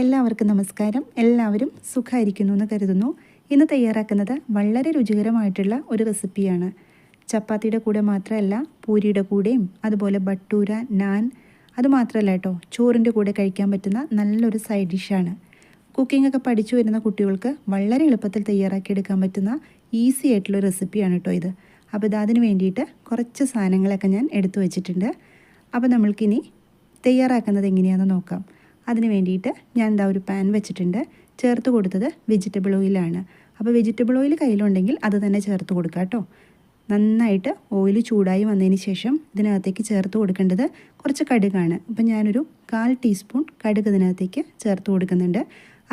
എല്ലാവർക്കും നമസ്കാരം. എല്ലാവരും സുഖമായിരിക്കുന്നു എന്ന് കരുതുന്നു. ഇന്ന് തയ്യാറാക്കുന്നത് വളരെ രുചികരമായിട്ടുള്ള ഒരു റെസിപ്പിയാണ്. ചപ്പാത്തിയുടെ കൂടെ മാത്രമല്ല പൂരിയുടെ കൂടെയും അതുപോലെ ബട്ടൂര നാൻ അതുമാത്രമല്ല കേട്ടോ ചോറിന്റെ കൂടെ കഴിക്കാൻ പറ്റുന്ന നല്ലൊരു സൈഡ് ഡിഷാണ്. കുക്കിംഗ് ഒക്കെ പഠിച്ചു വരുന്ന കുട്ടികൾക്ക് വളരെ എളുപ്പത്തിൽ തയ്യാറാക്കിയെടുക്കാൻ പറ്റുന്ന ഈസി ആയിട്ടുള്ള റെസിപ്പിയാണ് കേട്ടോ ഇത്. അപ്പോൾ ഇത് അതിന് വേണ്ടിയിട്ട് കുറച്ച് സാധനങ്ങളൊക്കെ ഞാൻ എടുത്തു വച്ചിട്ടുണ്ട്. അപ്പോൾ നമ്മൾക്കിനി തയ്യാറാക്കുന്നത് എങ്ങനെയാണെന്ന് നോക്കാം. അതിന് വേണ്ടിയിട്ട് ഞാൻ എന്താ ഒരു പാൻ വെച്ചിട്ടുണ്ട്. ചേർത്ത് കൊടുത്തത് വെജിറ്റബിൾ ഓയിലാണ് അപ്പോൾ വെജിറ്റബിൾ ഓയിൽ കയ്യിലുണ്ടെങ്കിൽ അത് തന്നെ ചേർത്ത് കൊടുക്കുക കേട്ടോ. നന്നായിട്ട് ഓയിൽ ചൂടായി വന്നതിന് ശേഷം ഇതിനകത്തേക്ക് ചേർത്ത് കൊടുക്കേണ്ടത് കുറച്ച് കടുകാണ്. അപ്പം ഞാനൊരു കാൽ ടീസ്പൂൺ കടുക് ഇതിനകത്തേക്ക് ചേർത്ത് കൊടുക്കുന്നുണ്ട്.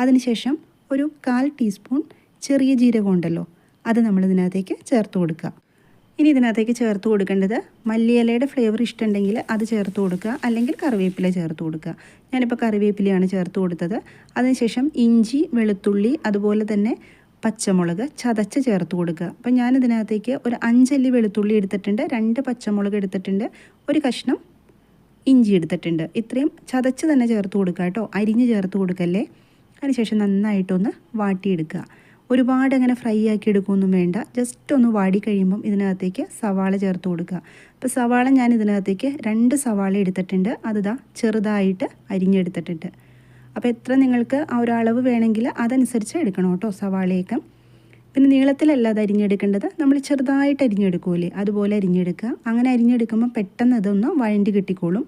അതിനുശേഷം ഒരു കാൽ ടീസ്പൂൺ ചെറിയ ജീരകം ഉണ്ടല്ലോ അത് നമ്മൾ ഇതിനകത്തേക്ക് ചേർത്ത് കൊടുക്കുക. ഇനി ഇതിനകത്തേക്ക് ചേർത്ത് കൊടുക്കേണ്ടത് മല്ലിയിലയുടെ ഫ്ലേവർ ഇഷ്ടമുണ്ടെങ്കിൽ അത് ചേർത്ത് കൊടുക്കുക. അല്ലെങ്കിൽ കറിവേപ്പില ചേർത്ത് കൊടുക്കുക. ഞാനിപ്പോൾ കറിവേപ്പിലയാണ് ചേർത്ത് കൊടുത്തത്. അതിനുശേഷം ഇഞ്ചി വെളുത്തുള്ളി അതുപോലെ തന്നെ പച്ചമുളക് ചതച്ച് ചേർത്ത് കൊടുക്കുക. അപ്പം ഞാനിതിനകത്തേക്ക് ഒരു അഞ്ചല്ലി വെളുത്തുള്ളി എടുത്തിട്ടുണ്ട്. രണ്ട് പച്ചമുളക് എടുത്തിട്ടുണ്ട്. ഒരു കഷ്ണം ഇഞ്ചി എടുത്തിട്ടുണ്ട്. ഇത്രയും ചതച്ച് തന്നെ ചേർത്ത് കൊടുക്കുക കേട്ടോ. അരിഞ്ഞ് ചേർത്ത് കൊടുക്കല്ലേ? അതിനുശേഷം നന്നായിട്ടൊന്ന് വാട്ടിയെടുക്കുക. ഒരുപാട് അങ്ങനെ ഫ്രൈ ആക്കി എടുക്കുകയൊന്നും വേണ്ട. ജസ്റ്റ് ഒന്ന് വാടി കഴിയുമ്പം ഇതിനകത്തേക്ക് സവാള ചേർത്ത് കൊടുക്കുക. അപ്പോൾ സവാള ഞാൻ ഇതിനകത്തേക്ക് രണ്ട് സവാള എടുത്തിട്ടുണ്ട്. അതിതാ ചെറുതായിട്ട് അരിഞ്ഞെടുത്തിട്ടുണ്ട്. അപ്പോൾ എത്ര നിങ്ങൾക്ക് ആ ഒരു അളവ് വേണമെങ്കിൽ അതനുസരിച്ച് എടുക്കണം കേട്ടോ സവാളയൊക്കെ. പിന്നെ നീളത്തിലല്ല അത് അരിഞ്ഞെടുക്കേണ്ടത്. നമ്മൾ ചെറുതായിട്ട് അരിഞ്ഞെടുക്കൂലേ അതുപോലെ അരിഞ്ഞെടുക്കുക. അങ്ങനെ അരിഞ്ഞെടുക്കുമ്പോൾ പെട്ടെന്ന് ഇതൊന്ന് വഴണ്ടി കിട്ടിക്കോളും.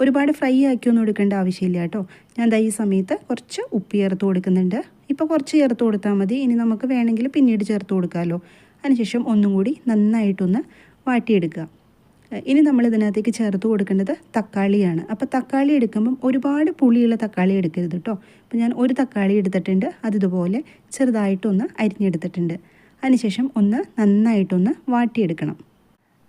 ഒരുപാട് ഫ്രൈ ആക്കിയൊന്നും എടുക്കേണ്ട ആവശ്യമില്ല കേട്ടോ. ഞാൻ ദാ ഈ സമയത്ത് കുറച്ച് ഉപ്പ് ചേർത്ത് കൊടുക്കുന്നുണ്ട്. ഇപ്പോൾ കുറച്ച് ചേർത്ത് കൊടുത്താൽ മതി. ഇനി നമുക്ക് വേണമെങ്കിൽ പിന്നീട് ചേർത്ത് കൊടുക്കാമല്ലോ അതിനുശേഷം ഒന്നും കൂടി നന്നായിട്ടൊന്ന് വാട്ടിയെടുക്കുക. ഇനി നമ്മൾ ഇതിനകത്തേക്ക് ചേർത്ത് കൊടുക്കേണ്ടത് തക്കാളിയാണ്. അപ്പോൾ തക്കാളി എടുക്കുമ്പം ഒരുപാട് പുളിയുള്ള തക്കാളി എടുക്കരുത് കേട്ടോ. അപ്പോൾ ഞാൻ ഒരു തക്കാളി എടുത്തിട്ടുണ്ട്. അതിതുപോലെ ചെറുതായിട്ടൊന്ന് അരിഞ്ഞെടുത്തിട്ടുണ്ട്. അതിനുശേഷം ഒന്ന് നന്നായിട്ടൊന്ന് വാട്ടിയെടുക്കണം.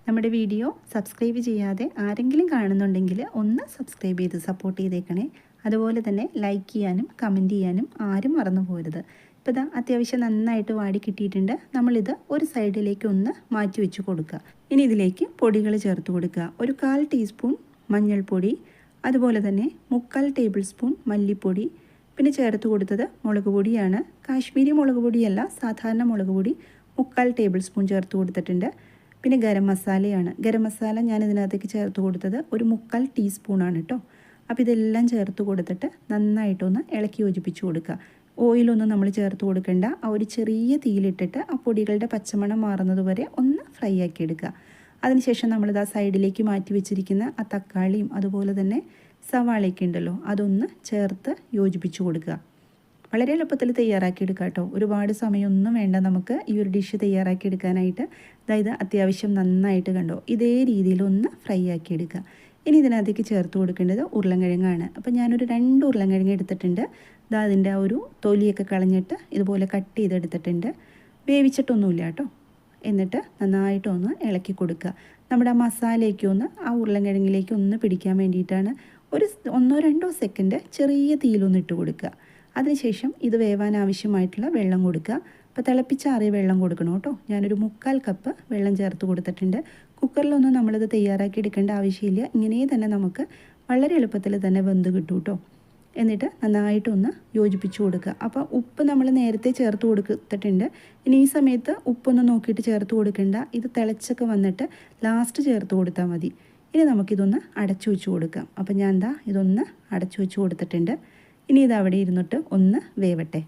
നമ്മുടെ വീഡിയോ സബ്സ്ക്രൈബ് ചെയ്യാതെ ആരെങ്കിലും കാണുന്നുണ്ടെങ്കിൽ ഒന്ന് സബ്സ്ക്രൈബ് ചെയ്ത് സപ്പോർട്ട് ചെയ്തേക്കണേ. അതുപോലെ തന്നെ ലൈക്ക് ചെയ്യാനും കമന്റ് ചെയ്യാനും ആരും മറന്നു പോരുത്. ഇപ്പോൾ ഇതാ അത്യാവശ്യം നന്നായിട്ട് വാടി കിട്ടിയിട്ടുണ്ട്. നമ്മളിത് ഒരു സൈഡിലേക്ക് ഒന്ന് മാറ്റി വെച്ച് കൊടുക്കുക. ഇനി ഇതിലേക്ക് പൊടികൾ ചേർത്ത് കൊടുക്കുക. ഒരു കാൽ ടീസ്പൂൺ മഞ്ഞൾപ്പൊടി അതുപോലെ തന്നെ മുക്കാൽ ടേബിൾ സ്പൂൺ മല്ലിപ്പൊടി. പിന്നെ ചേർത്ത് കൊടുത്തത് മുളക് പൊടിയാണ്. കാശ്മീരി മുളക് പൊടിയല്ല സാധാരണ മുളക് പൊടി മുക്കാൽ ടേബിൾ സ്പൂൺ ചേർത്ത് കൊടുത്തിട്ടുണ്ട്. പിന്നെ ഗരം മസാലയാണ്. ഗരം മസാല ഞാൻ ഇതിനകത്തേക്ക് ചേർത്ത് കൊടുത്തത് ഒരു മുക്കാൽ ടീസ്പൂണാണ് കേട്ടോ അപ്പോൾ ഇതെല്ലാം ചേർത്ത് കൊടുത്തിട്ട് നന്നായിട്ടൊന്ന് ഇളക്കി യോജിപ്പിച്ച് കൊടുക്കുക. ഓയിലൊന്നും നമ്മൾ ചേർത്ത് കൊടുക്കേണ്ട. ആ ഒരു ചെറിയ തീയിലിട്ടിട്ട് ആ പൊടികളുടെ പച്ചമണം മാറുന്നത് വരെ ഒന്ന് ഫ്രൈ ആക്കി എടുക്കുക. അതിനുശേഷം നമ്മളിത് ആ സൈഡിലേക്ക് മാറ്റി വെച്ചിരിക്കുന്ന ആ തക്കാളിയും അതുപോലെ തന്നെ സവാളയൊക്കെ ഉണ്ടല്ലോ അതൊന്ന് ചേർത്ത് യോജിപ്പിച്ച് കൊടുക്കുക. വളരെ എളുപ്പത്തിൽ തയ്യാറാക്കി എടുക്കാം കേട്ടോ ഒരുപാട് സമയമൊന്നും വേണ്ട നമുക്ക് ഈ ഒരു ഡിഷ് തയ്യാറാക്കി എടുക്കാനായിട്ട് അതായത് അത്യാവശ്യം നന്നായിട്ട് കണ്ടോ? ഇതേ രീതിയിൽ ഒന്ന് ഫ്രൈ ആക്കി എടുക്കുക ഇനി ഇതിനകത്തേക്ക് ചേർത്ത് കൊടുക്കേണ്ടത് ഉരുളൻകിഴങ്ങാണ്. അപ്പോൾ ഞാനൊരു രണ്ട് ഉരുളൻകിഴങ്ങ് എടുത്തിട്ടുണ്ട്. ഇതാ അതിന്റെ ആ ഒരു തൊലിയൊക്കെ കളഞ്ഞിട്ട് ഇതുപോലെ കട്ട് ചെയ്തെടുത്തിട്ടുണ്ട്. വേവിച്ചിട്ടൊന്നുമില്ല കേട്ടോ. എന്നിട്ട് നന്നായിട്ടൊന്ന് ഇളക്കി കൊടുക്കുക. നമ്മുടെ ആ മസാലയ്ക്ക് ഒന്ന് ആ ഉരുളൻകിഴങ്ങിലേക്ക് ഒന്ന് പിടിക്കാൻ വേണ്ടിയിട്ടാണ് ഒരു ഒന്നോ രണ്ടോ സെക്കൻഡ് ചെറിയ തീയിലൊന്ന് ഇട്ട് കൊടുക്കുക. അതിനുശേഷം ഇത് വേവാൻ ആവശ്യമായിട്ടുള്ള വെള്ളം കൊടുക്കുക. അപ്പോൾ തിളപ്പിച്ചാറിയ വെള്ളം കൊടുക്കണം കേട്ടോ. ഞാനൊരു മുക്കാൽ കപ്പ് വെള്ളം ചേർത്ത് കൊടുത്തിട്ടുണ്ട്. കുക്കറിലൊന്നും നമ്മളിത് തയ്യാറാക്കി എടുക്കേണ്ട ആവശ്യമില്ല. ഇങ്ങനെ തന്നെ നമുക്ക് വളരെ എളുപ്പത്തിൽ തന്നെ വെന്ത് കിട്ടും കേട്ടോ. എന്നിട്ട് നന്നായിട്ടൊന്ന് യോജിപ്പിച്ച് കൊടുക്കുക. അപ്പോൾ ഉപ്പ് നമ്മൾ നേരത്തെ ചേർത്ത് കൊടുത്തിട്ടുണ്ട്. ഇനി ഈ സമയത്ത് ഉപ്പൊന്ന് നോക്കിയിട്ട് ചേർത്ത് കൊടുക്കേണ്ട. ഇത് തിളച്ചൊക്കെ വന്നിട്ട് ലാസ്റ്റ് ചേർത്ത് കൊടുത്താൽ മതി. ഇനി നമുക്കിതൊന്ന് അടച്ചു വെച്ച് കൊടുക്കാം. അപ്പോൾ ഞാൻ എന്താ ഇതൊന്ന് അടച്ചു വെച്ച് കൊടുത്തിട്ടുണ്ട്. ഇനി ഇത് അവിടെ ഇരുന്നിട്ട് ഒന്ന് വേവട്ടെ.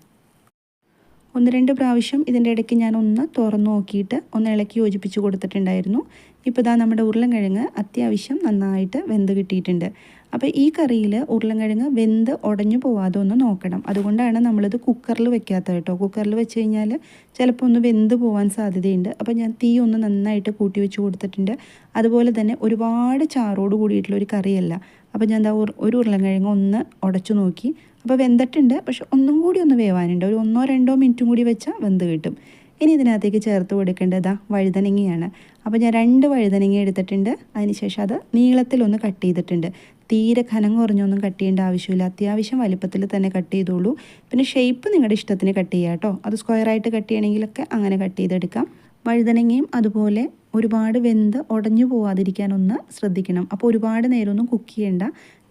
ഒന്ന് രണ്ട് പ്രാവശ്യം ഇതിന്റെ ഇടയ്ക്ക് ഞാൻ ഒന്ന് തുറന്നു നോക്കിയിട്ട് ഒന്ന് ഇളക്കി യോജിപ്പിച്ച് കൊടുത്തിട്ടുണ്ടായിരുന്നു. ഇപ്പോൾ ഇതാ നമ്മുടെ ഉരുളൻകിഴങ്ങ് അത്യാവശ്യം നന്നായിട്ട് വെന്ത് കിട്ടിയിട്ടുണ്ട്. അപ്പോൾ ഈ കറിയിൽ ഉരുളൻകിഴങ്ങ് വെന്ത് ഉടഞ്ഞു പോവാതെ ഒന്ന് നോക്കണം. അതുകൊണ്ടാണ് നമ്മളിത് കുക്കറിൽ വെക്കാത്തത് കേട്ടോ. കുക്കറിൽ വെച്ച് കഴിഞ്ഞാൽ ചിലപ്പോൾ ഒന്ന് വെന്ത് പോവാൻ സാധ്യതയുണ്ട്. അപ്പോൾ ഞാൻ തീ ഒന്ന് നന്നായിട്ട് കൂട്ടി വെച്ച് കൊടുത്തിട്ടുണ്ട്. അതുപോലെ തന്നെ ഒരുപാട് ചാറോട് കൂടിയിട്ടുള്ള ഒരു കറിയല്ല. അപ്പോൾ ഞാൻ എന്താ ഒരു ഉരുളക്കിഴങ്ങ് ഒന്ന് ഉടച്ചു നോക്കി. അപ്പോൾ വെന്തിട്ടുണ്ട്. പക്ഷെ ഒന്നും കൂടി ഒന്ന് വേവാനുണ്ട്. ഒരു ഒന്നോ രണ്ടോ മിനിറ്റും കൂടി വെച്ചാൽ വെന്ത് കിട്ടും. ഇനി ഇതിനകത്തേക്ക് ചേർത്ത് കൊടുക്കേണ്ടത് വഴുതനങ്ങയാണ്. അപ്പോൾ ഞാൻ രണ്ട് വഴുതനങ്ങ എടുത്തിട്ടുണ്ട്. അതിനുശേഷം അത് നീളത്തിലൊന്ന് കട്ട് ചെയ്തിട്ടുണ്ട്. തീരെ ഖനം കുറഞ്ഞൊന്നും കട്ട് ചെയ്യേണ്ട ആവശ്യമില്ല. അത്യാവശ്യം വലിപ്പത്തിൽ തന്നെ കട്ട് ചെയ്തോളൂ. പിന്നെ ഷേപ്പ് നിങ്ങളുടെ ഇഷ്ടത്തിന് കട്ട് ചെയ്യാം കേട്ടോ അത് സ്ക്വയറായിട്ട് കട്ട് ചെയ്യണമെങ്കിലൊക്കെ അങ്ങനെ കട്ട് ചെയ്തെടുക്കാം. വഴുതനങ്ങയും അതുപോലെ ഒരുപാട് വെന്ത് ഉടഞ്ഞു പോവാതിരിക്കാനൊന്ന് ശ്രദ്ധിക്കണം. അപ്പോൾ ഒരുപാട് നേരമൊന്നും കുക്ക് ചെയ്യേണ്ട.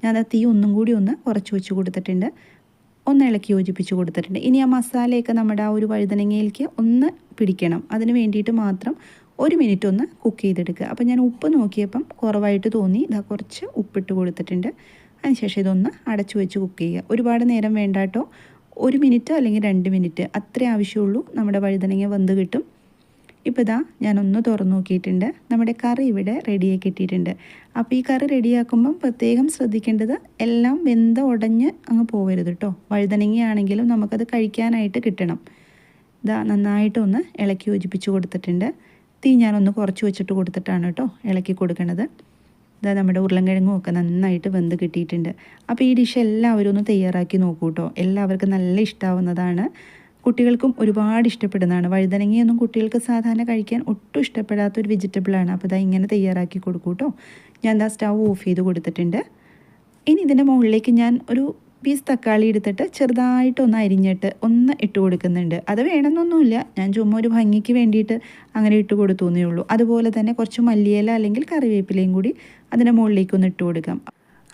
ഞാൻ ആ തീ ഒന്നും കൂടി ഒന്ന് കുറച്ച് വെച്ച് കൊടുത്തിട്ടുണ്ട്. ഒന്ന് ഇളക്കി യോജിപ്പിച്ച് കൊടുത്തിട്ടുണ്ട്. ഇനി ആ മസാലയൊക്കെ നമ്മുടെ ആ ഒരു വഴുതനങ്ങയിലേക്ക് ഒന്ന് പിടിക്കണം. അതിന് വേണ്ടിയിട്ട് മാത്രം ഒരു മിനിറ്റ് ഒന്ന് കുക്ക് ചെയ്തെടുക്കുക. അപ്പോൾ ഞാൻ ഉപ്പ് നോക്കിയപ്പം കുറവായിട്ട് തോന്നി. ഇതാ കുറച്ച് ഉപ്പിട്ട് കൊടുത്തിട്ടുണ്ട്. അതിനുശേഷം ഇതൊന്ന് അടച്ചു വെച്ച് കുക്ക് ചെയ്യുക. ഒരുപാട് നേരം വേണ്ട കേട്ടോ. ഒരു മിനിറ്റ് അല്ലെങ്കിൽ രണ്ട് മിനിറ്റ്. അത്രേ ആവശ്യമുള്ളൂ. നമ്മുടെ വഴുതനങ്ങ വെന്ത് കിട്ടും. ഇപ്പോൾ ഇതാ ഞാനൊന്ന് തുറന്നു നോക്കിയിട്ടുണ്ട്. നമ്മുടെ കറി ഇവിടെ റെഡിയാക്കി ഇട്ടിട്ടുണ്ട് അപ്പോൾ ഈ കറി റെഡിയാക്കുമ്പം പ്രത്യേകം ശ്രദ്ധിക്കേണ്ടത് എല്ലാം വെന്ത ഉടഞ്ഞ് അങ്ങ് പോകരുത് കേട്ടോ വഴുതനങ്ങയാണെങ്കിലും നമുക്കത് കഴിക്കാനായിട്ട് കിട്ടണം. ഇതാ നന്നായിട്ടൊന്ന് ഇളക്കി യോജിപ്പിച്ച് കൊടുത്തിട്ടുണ്ട്. തീ ഞാനൊന്ന് കുറച്ച് വെച്ചിട്ട് കൊടുത്തിട്ടാണ് കേട്ടോ ഇളക്കി കൊടുക്കണത്. ഇതാ നമ്മുടെ ഉരുളൻകിഴങ്ങും ഒക്കെ നന്നായിട്ട് വെന്ത് കിട്ടിയിട്ടുണ്ട്. അപ്പോൾ ഈ ഡിഷ് എല്ലാവരും ഒന്ന് തയ്യാറാക്കി നോക്കൂ കേട്ടോ എല്ലാവർക്കും നല്ല ഇഷ്ടമാവുന്നതാണ് കുട്ടികൾക്കും ഒരുപാട് ഇഷ്ടപ്പെടുന്നതാണ്. വഴുതനങ്ങയൊന്നും കുട്ടികൾക്ക് സാധാരണ കഴിക്കാൻ ഒട്ടും ഇഷ്ടപ്പെടാത്ത ഒരു വെജിറ്റബിളാണ് അപ്പോൾ ഇതാ ഇങ്ങനെ തയ്യാറാക്കി കൊടുക്കൂ കേട്ടോ ഞാൻ എന്താ സ്റ്റൗ ഓഫ് ചെയ്ത് കൊടുത്തിട്ടുണ്ട്. ഇനി ഇതിന്റെ മുകളിലേക്ക് ഞാൻ ഒരു പീസ് തക്കാളി എടുത്തിട്ട് ചെറുതായിട്ടൊന്ന് അരിഞ്ഞിട്ട് ഒന്ന് ഇട്ട് കൊടുക്കുന്നുണ്ട്. അത് വേണമെന്നൊന്നുമില്ല. ഞാൻ ചുമ്മാ ഒരു ഭംഗിക്ക് വേണ്ടിയിട്ട് അങ്ങനെ ഇട്ട് കൊടുത്തു എന്നേ ഉള്ളൂ. അതുപോലെ തന്നെ കുറച്ച് മല്ലിയില അല്ലെങ്കിൽ കറിവേപ്പിലയും കൂടി അതിന്റെ മുകളിലേക്ക് ഒന്ന് ഇട്ട് കൊടുക്കാം.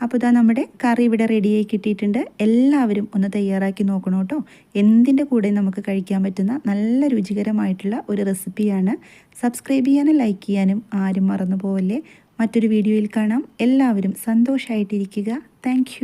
അപ്പോൾ ഇതാ നമ്മുടെ കറി ഇവിടെ റെഡിയായി കിട്ടിയിട്ടുണ്ട്. എല്ലാവരും ഒന്ന് തയ്യാറാക്കി നോക്കണം കേട്ടോ. എന്തിന്റെ കൂടെ നമുക്ക് കഴിക്കാൻ പറ്റുന്ന നല്ല രുചികരമായിട്ടുള്ള ഒരു റെസിപ്പിയാണ്. സബ്സ്ക്രൈബ് ചെയ്യാനും ലൈക്ക് ചെയ്യാനും ആരും മറന്നു പോവല്ലേ. മറ്റൊരു വീഡിയോയിൽ കാണാം. എല്ലാവരും സന്തോഷമായിട്ടിരിക്കുക താങ്ക്